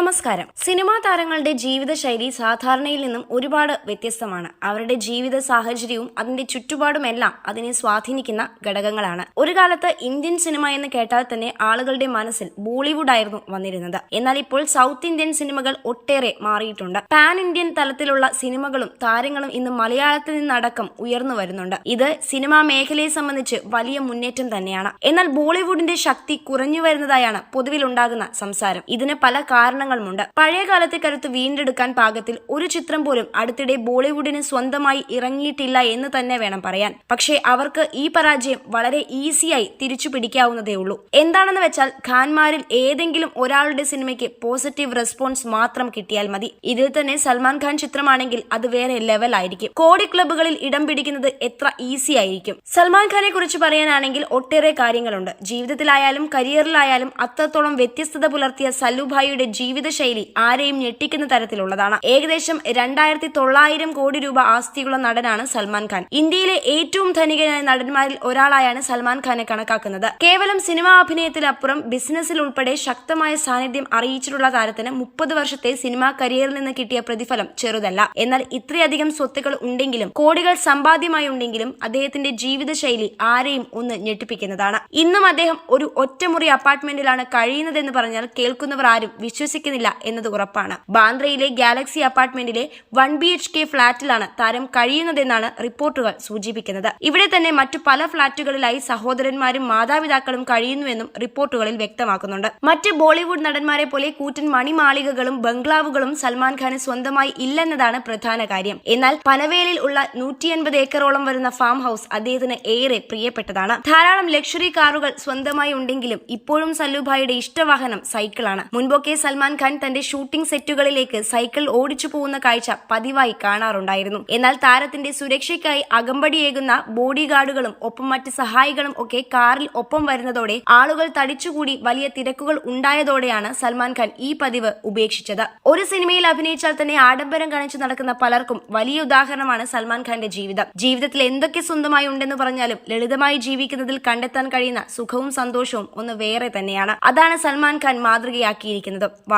നമസ്കാരം. സിനിമാ താരങ്ങളുടെ ജീവിതശൈലി സാധാരണയിൽ നിന്നും ഒരുപാട് വ്യത്യസ്തമാണ്. അവരുടെ ജീവിത സാഹചര്യവും അതിന്റെ ചുറ്റുപാടുമെല്ലാം അതിനെ സ്വാധീനിക്കുന്ന ഘടകങ്ങളാണ്. ഒരു കാലത്ത് ഇന്ത്യൻ സിനിമ എന്ന് കേട്ടാൽ തന്നെ ആളുകളുടെ മനസ്സിൽ ബോളിവുഡ് ആയിരുന്നു വന്നിരുന്നത്. എന്നാൽ ഇപ്പോൾ സൗത്ത് ഇന്ത്യൻ സിനിമകൾ ഒട്ടേറെ മാറിയിട്ടുണ്ട്. പാൻ ഇന്ത്യൻ തലത്തിലുള്ള സിനിമകളും താരങ്ങളും ഇന്ന് മലയാളത്തിൽ നിന്നടക്കം ഉയർന്നു വരുന്നുണ്ട്. ഇത് സിനിമാ മേഖലയെ സംബന്ധിച്ച് വലിയ മുന്നേറ്റം തന്നെയാണ്. എന്നാൽ ബോളിവുഡിന്റെ ശക്തി കുറഞ്ഞു വരുന്നതായാണ് പൊതുവിലുണ്ടാകുന്ന സംസാരം. ഇതിന് പല കാരണങ്ങളുമുണ്ട് പഴയ കാലത്തെ കരുത്ത് വീണ്ടെടുക്കാൻ പാകത്തിൽ ഒരു ചിത്രം പോലും അടുത്തിടെ ബോളിവുഡിന് സ്വന്തമായി ഇറങ്ങിയിട്ടില്ല എന്ന് തന്നെ വേണം പറയാൻ. പക്ഷേ അവർക്ക് ഈ പരാജയം വളരെ ഈസിയായി തിരിച്ചു പിടിക്കാവുന്നതേ ഉള്ളൂ. എന്താണെന്ന് വെച്ചാൽ ഖാൻമാരിൽ ഏതെങ്കിലും ഒരാളുടെ സിനിമയ്ക്ക് പോസിറ്റീവ് റെസ്പോൺസ് മാത്രം കിട്ടിയാൽ മതി. ഇതിൽ തന്നെ സൽമാൻ ഖാൻ ചിത്രമാണെങ്കിൽ അത് വേറെ ലെവൽ ആയിരിക്കും. കോടി ക്ലബുകളിൽ ഇടം പിടിക്കുന്നത് എത്ര ഈസി ആയിരിക്കും. സൽമാൻ ഖാനെ കുറിച്ച് പറയാനാണെങ്കിൽ ഒട്ടേറെ കാര്യങ്ങളുണ്ട്. ജീവിതത്തിലായാലും കരിയറിലായാലും അത്രത്തോളം വ്യത്യസ്തത പുലർത്തിയ സല്ലുഭായിയുടെ ജീവിതശൈലി ആരെയും ഞെട്ടിക്കുന്ന തരത്തിലുള്ളതാണ്. ഏകദേശം രണ്ടായിരത്തി തൊള്ളായിരം കോടി രൂപ ആസ്തിയുള്ള നടനാണ് സൽമാൻ ഖാൻ. ഇന്ത്യയിലെ ഏറ്റവും ധനികനായ നടന്മാരിൽ ഒരാളായാണ് സൽമാൻ ഖാനെ കണക്കാക്കുന്നത്. കേവലം സിനിമാ അഭിനയത്തിലപ്പുറം ബിസിനസ്സിൽ ഉൾപ്പെടെ ശക്തമായ സാന്നിധ്യം അറിയിച്ചിട്ടുള്ള താരത്തിന് മുപ്പത് വർഷത്തെ സിനിമാ കരിയറിൽ നിന്ന് കിട്ടിയ പ്രതിഫലം ചെറുതല്ല. എന്നാൽ ഇത്രയധികം സ്വത്തുക്കൾ ഉണ്ടെങ്കിലും കോടികൾ സമ്പാദ്യമായി ഉണ്ടെങ്കിലും അദ്ദേഹത്തിന്റെ ജീവിതശൈലി ആരെയും ഒന്ന് ഞെട്ടിപ്പിക്കുന്നതാണ്. ഇന്നും അദ്ദേഹം ഒരു ഒറ്റമുറി അപ്പാർട്ട്മെന്റിലാണ് കഴിയുന്നതെന്ന് പറഞ്ഞാൽ കേൾക്കുന്നവർ ആരും വിശ്വസിക്കുന്നില്ല എന്നത് ഉറപ്പാണ്. ബാന്ദ്രയിലെ ഗാലക്സി അപ്പാർട്ട്മെന്റിലെ വൺ ബി എച്ച് കെ ഫ്ളാറ്റിലാണ് താരം കഴിയുന്നതെന്നാണ് റിപ്പോർട്ടുകൾ സൂചിപ്പിക്കുന്നത്. ഇവിടെ തന്നെ മറ്റു പല ഫ്ളാറ്റുകളിലായി സഹോദരന്മാരും മാതാപിതാക്കളും കഴിയുന്നുവെന്നും റിപ്പോർട്ടുകളിൽ വ്യക്തമാക്കുന്നുണ്ട്. മറ്റ് ബോളിവുഡ് നടന്മാരെ പോലെ കൂറ്റൻ മണിമാളികകളും ബംഗ്ലാവുകളും സൽമാൻ ഖാന് സ്വന്തമായി ഇല്ലെന്നതാണ് പ്രധാന കാര്യം. എന്നാൽ പനവേലിൽ ഉള്ള നൂറ്റി അൻപത് ഏക്കറോളം വരുന്ന ഫാം ഹൗസ് അദ്ദേഹത്തിന് ഏറെ പ്രിയപ്പെട്ടതാണ്. ധാരാളം ലക്ഷറി കാറുകൾ സ്വന്തമായി ഉണ്ടെങ്കിലും ഇപ്പോഴും സല്ലുഭായിയുടെ ഇഷ്ടവാഹനം സൈക്കിളാണ്. മുൻപൊക്കെ സൽമാൻ ഖാൻ തന്റെ ഷൂട്ടിംഗ് സെറ്റുകളിലേക്ക് സൈക്കിൾ ഓടിച്ചു പോകുന്ന കാഴ്ച പതിവായി കാണാറുണ്ടായിരുന്നു. എന്നാൽ താരത്തിന്റെ സുരക്ഷയ്ക്കായി അകമ്പടിയേകുന്ന ബോഡി ഗാർഡുകളും ഒപ്പം മറ്റ് സഹായികളും ഒക്കെ കാറിൽ ഒപ്പം വരുന്നതോടെ ആളുകൾ തടിച്ചുകൂടി വലിയ തിരക്കുകൾ ഉണ്ടായതോടെയാണ് സൽമാൻ ഖാൻ ഈ പതിവ് ഉപേക്ഷിച്ചത്. ഒരു സിനിമയിൽ അഭിനയിച്ചാൽ തന്നെ ആഡംബരം കാണിച്ചു നടക്കുന്ന പലർക്കും വലിയ ഉദാഹരണമാണ് സൽമാൻ ഖാന്റെ ജീവിതം. ജീവിതത്തിൽ എന്തൊക്കെ സ്വന്തമായി ഉണ്ടെന്ന് പറഞ്ഞാലും ലളിതമായി ജീവിക്കുന്നതിൽ കണ്ടെത്താൻ കഴിയുന്ന സുഖവും സന്തോഷവും ഒന്ന് വേറെ തന്നെയാണ്. അതാണ് സൽമാൻ ഖാൻ മാതൃകയാക്കിയിരിക്കുന്നത്.